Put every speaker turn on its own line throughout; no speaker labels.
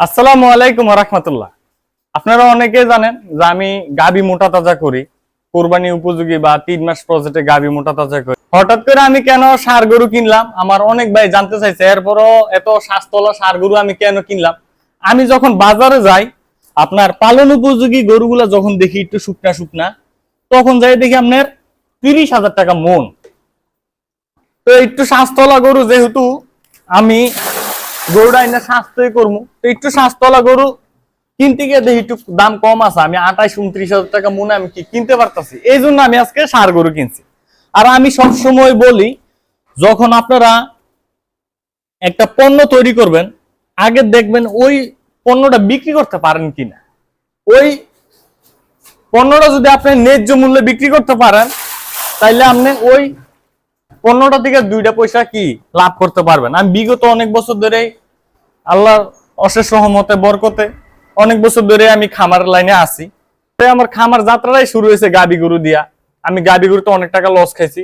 আসসালামু আলাইকুম রহমতুল্লাহ আপনারা অনেকে জানেন যে আমি গাবি মোটা তাজা করি, কোরবানি উপযোগী বা তিন মাস প্রজেক্টে গাবি মোটা তাজা করি। হঠাৎ করে আমি কেন সার গরু কিনলাম? আমার অনেক ভাই জানতে চাইছে, এরপরও এত স্বাস্থ্যলা সার গরু আমি কেন কিনলাম? আমি যখন বাজারে যাই, আপনার পালন উপযোগী গরুগুলা যখন দেখি একটু শুকনা শুকনা, তখন যাই দেখি আপনার তিরিশ হাজার টাকা মন। তো একটু স্বাস্থ্যলা গরু যেহেতু, আমি গরুটা এনে স্বাস্থ্যই করব তো একটু স্বাস্থ্যলা গরু কিনতে গিয়ে দেখি একটু দাম কম আছে। আমি আঠাইশ, উনত্রিশ হাজার টাকা মনে আমি কি কিনতে পারতাছি। এই জন্য আমি আজকে সার গরু কিনছি। আর আমি সব সময় বলি, যখন আপনারা একটা পণ্য তৈরি করবেন, আগে দেখবেন ওই পণ্যটা বিক্রি করতে পারেন কিনা। ওই পণ্যটা যদি আপনি ন্যায্য মূল্যে বিক্রি করতে পারেন, তাইলে আপনি ওই পণ্যটা থেকে দুইটা পয়সা কি লাভ করতে পারবেন। আমি বিগত অনেক বছর ধরে আল্লাহর অশেষ রহমতে, বরকতে অনেক বছর ধরে আমি খামার লাইনে আছি। আমার খামার যাত্রাটাই শুরু হয়েছে গাবি গরু দিয়া। আমি গাবি গরুতে অনেক টাকা লস খাইছি।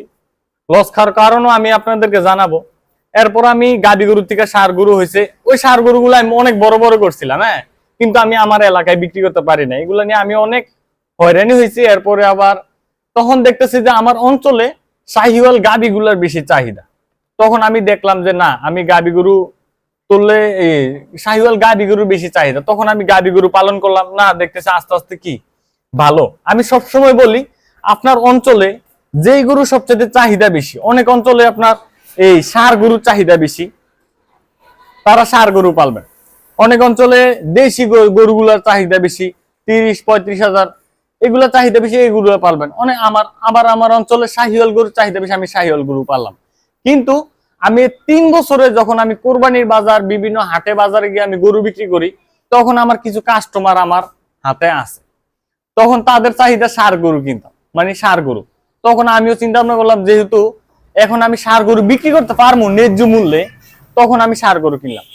লস খাওয়ার কারণও আমি আপনাদেরকে জানাব। এরপর আমি গাবি গরু থেকে সার গরু হয়েছে। ওই সার গরুগুলো আমি অনেক বড় বড় করছিলাম হ্যাঁ? কিন্তু আমি আমার এলাকায় বিক্রি করতে পারি না এগুলো নিয়ে আমি অনেক হয়রানি হয়েছি। এরপরে আবার তখন দেখতেছি যে আমার অঞ্চলে শাহিওয়াল গাবিগুলোর বেশি চাহিদা। তখন আমি দেখলাম যে না, আমি গাবি গরু তুললে এই শাহিওয়াল গাবি গরুর বেশি চাহিদা। তখন আমি গাবি গরু পালন করলাম। না, দেখতেছি আস্তে আস্তে কি? ভালো। আমি সব সময় বলি, আপনার অঞ্চলে যেই গরু সবচেয়ে চাহিদা বেশি, অনেক অঞ্চলে আপনার এই সার গরুর চাহিদা বেশি, তারা সার গরু পালবেন অনেক অঞ্চলে দেশি গরু- গরুগুলোর চাহিদা বেশি, তিরিশ, পঁয়ত্রিশ হাজার, এগুলো চাহিদা বেশি এগুলো পালবেন। অনেক আমার আবার আমার অঞ্চলে শাহিওয়াল গরুর চাহিদা বেশি, আমি শাহিওয়াল গরু পাললাম। কিন্তু আমি তিন বছরে যখন আমি কোরবানির বাজার, বিভিন্ন হাটে বাজারে গিয়ে আমি গরু বিক্রি করি, তখন আমার কিছু কাস্টমার আমার হাতে আছে। তখন তাদের চাহিদা সার গরু কিনতাম মানে সার গরু। তখন আমিও চিন্তা ভাবনা করলাম, যেহেতু এখন আমি সার গরু বিক্রি করতে পারব ন্যায্য মূল্যে, তখন আমি সার গরু কিনলাম।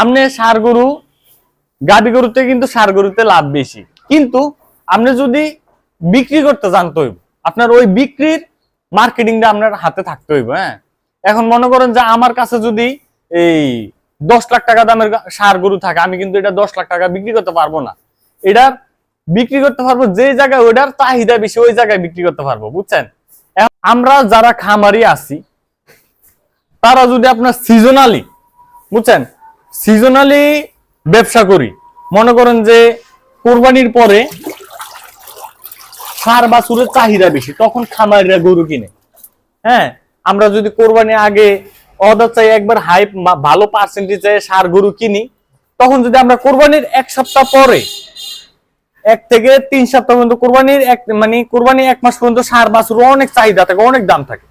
আপনি সার গরু, গাবি গরুতে কিন্তু সার গরুতে লাভ বেশি। কিন্তু আপনি যদি বিক্রি করতে জানতে হইব, আপনার ওই বিক্রির মার্কেটিংটা আপনার হাতে থাকতে হইব হ্যাঁ? এখন মনে করেন যে আমার কাছে যদি এই দশ লাখ টাকা দামের সার গরু থাকে, আমি কিন্তু এটা দশ লাখ টাকা বিক্রি করতে পারব না। এটার বিক্রি করতে পারব যে জায়গায়, ওটার চাহিদা বেশি, ওই জায়গায় বিক্রি করতে পারব, বুঝছেন? আমরা যারা খামারি আছি, তারা যদি আপনার সিজনালি বুঝছেন? সিজনালি ব্যবসা করি, মনে করেন যে কোরবানির পরে সার বা বাছুরের চাহিদা বেশি, তখন খামারিরা গরু কিনে। হ্যাঁ? আমরা যদি কোরবানি আগে অর্ডার চাই, একবার হাই ভালো পার্সেন্টেজ সার গরু কিনি, তখন যদি আমরা কোরবানির এক সপ্তাহ পরে, এক থেকে তিন সপ্তাহ পর্যন্ত কোরবানির এক মানে কোরবানি এক মাস পর্যন্ত সার বাছুর অনেক চাহিদা থাকে, অনেক দাম থাকে।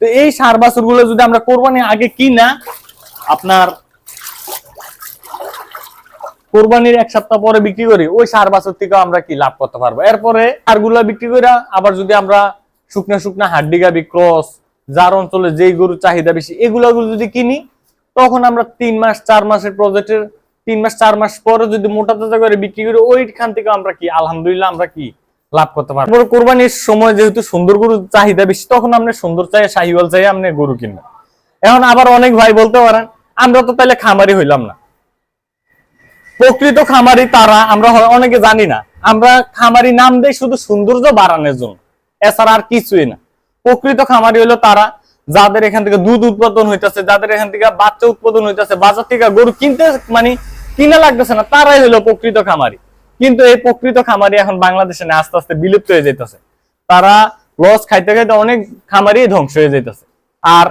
তো এই সার বাছুরগুলো যদি আমরা কোরবানি আগে কিনা, আপনার কোরবানির এক সপ্তাহ পরে বিক্রি করি, ওই সার বাছুর থেকে আমরা কি লাভ করতে পারব? এরপরে সারগুলা বিক্রি করে আবার যদি আমরা শুকনা শুকনা হাড্ডি গাবি ক্রস যার অঞ্চলে যেই গরুর চাহিদা বেশি, এগুলো যদি কিনি, তখন আমরা তিন মাস, চার মাসের প্রজেক্টের তিন মাস, চার মাস পরে যদি মোটা তাজা করে বিক্রি করি, ওইখান থেকে আমরা কি, আলহামদুলিল্লাহ আমরা কি লাভ করতে পারব? কোরবানির সময় যেহেতু সুন্দর গরুর চাহিদা বেশি, তখন আপনি সুন্দর চাই শাহিওয়াল চাই আপনি গরু কিনবেন এখন আবার অনেক ভাই বলতে পারেন, আমরা তো তাহলে খামারি হইলাম না। প্রকৃত খামারি তারা, আমরা অনেকে জানি না। আমরা খামারি নাম দেই শুধু সৌন্দর্য বাড়ানোর জন্য। এছাড়া আর কিছুই না। প্রকৃত খামারি হলো তারা, যাদের এখান থেকে দুধ উৎপাদন হইতেছে, যাদের এখান থেকে বাচ্চা উৎপাদন হইতেছে, বাজার থেকে গরু কিনতে মানে কিনা লাগতেছে না, তারাই হলো প্রকৃত খামারি। কিন্তু এই প্রকৃত খামারি এখন বাংলাদেশে না, আস্তে আস্তে বিলুপ্ত হয়ে যেতেছে তারা লস খাইতে খাইতে অনেক খামারি ধ্বংস হয়ে যেতেছে আর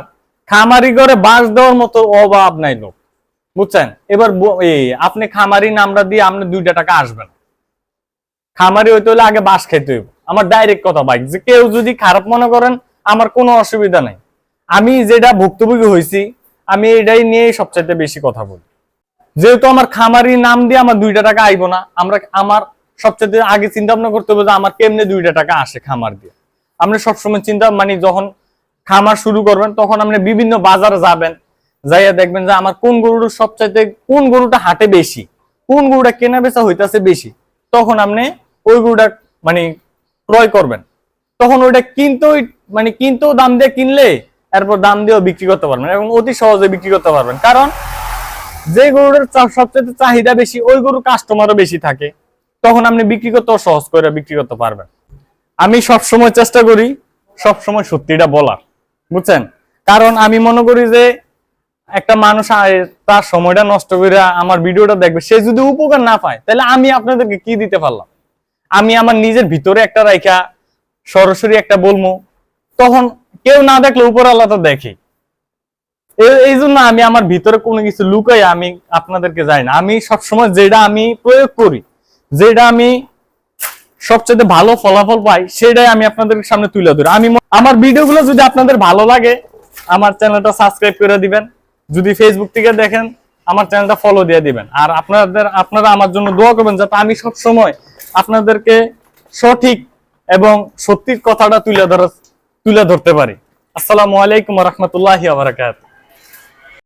খামারি করে বাস দেওয়ার মতো অভাব নাই লোক। বুঝছেন? এবার আপনি খামারি নামটা দিয়ে আপনি দুইটা টাকা আসবেন। খামারি হইতে হলে আগে বাস খাইতে হইব। আমার ডাইরেক্ট কথা ভাই, যে কেউ যদি খারাপ মনে করেন, আমার কোনো অসুবিধা নাই। আমি যেটা ভুক্তভোগী হয়েছি, আমি এটাই নিয়ে সবচাইতে বেশি কথা বলি। যেহেতু আমার খামারি নাম দিয়ে আমার দুইটা টাকা আইবো না, আমরা আমার সবচাইতে আগে চিন্তা ভাবনা করতে হবে যে আমার কেমনে দুইটা টাকা আসে খামার দিয়ে। আপনি সবসময় চিন্তা মানে যখন খামার শুরু করবেন, তখন আপনি বিভিন্ন বাজারে যাবেন, যাইয়া দেখবেন যে আমার কোন গরুটা সবচাইতে, কোন গরুটা হাটে বেশি, কোন গরুটা কেনা বেচা হইতাছে বেশি, তখন আপনি ওই গরুটা মানে ক্রয় করবেন। তখন ওইটা কিনতেও মানে কিনতেও দাম দিয়ে কিনলে এরপর দাম দিয়েও বিক্রি করতে পারবেন এবং অতি সহজে বিক্রি করতে পারবেন। কারণ যে গরুর সবচেয়ে চাহিদা বেশি, ওই গরুর কাস্টমারও বেশি থাকে। তখন আপনি বিক্রি করতেও সহজ করে বিক্রি করতে পারবেন। আমি সব সময় চেষ্টা করি সব সময় সত্যিটা বলার। বুঝছেন? কারণ আমি মনে করি যে একটা মানুষ তার সময়টা নষ্ট করে আমার ভিডিওটা দেখবে। সে যদি উপকার না পায়, তাহলে আমি আপনাদেরকে কি দিতে পারলাম? আমি আমার নিজের ভিতরে একটা রাইখা সরাসরি একটা বলব তখন কেউ না দেখলে উপর আল্লাহ তো দেখে। এই- জন্য আমি আমার ভিতরে কোনো কিছু লুকাই আমি আপনাদেরকে যাই না। আমি সবসময় যেটা আমি প্রয়োগ করি, যেটা আমি সবচেয়ে ভালো ফলাফল পাই, সেটাই আমি আপনাদের সামনে তুলে ধরি। আমি আমার ভিডিওগুলো যদি আপনাদের ভালো লাগে, আমার চ্যানেলটা সাবস্ক্রাইব করে দিবেন। যদি ফেসবুক থেকে দেখেন আমার চ্যানেলটা ফলো দিয়ে দিবেন। আর আপনাদের, আপনারা আমার জন্য দোয়া করবেন যাতে আমি সব সময় আপনাদেরকে সঠিক এবং সত্যির কথাটা তুলে ধরা তুলে ধরতে পারি। আসসালামু আলাইকুম রহমতুল্লাহ আবরাকাত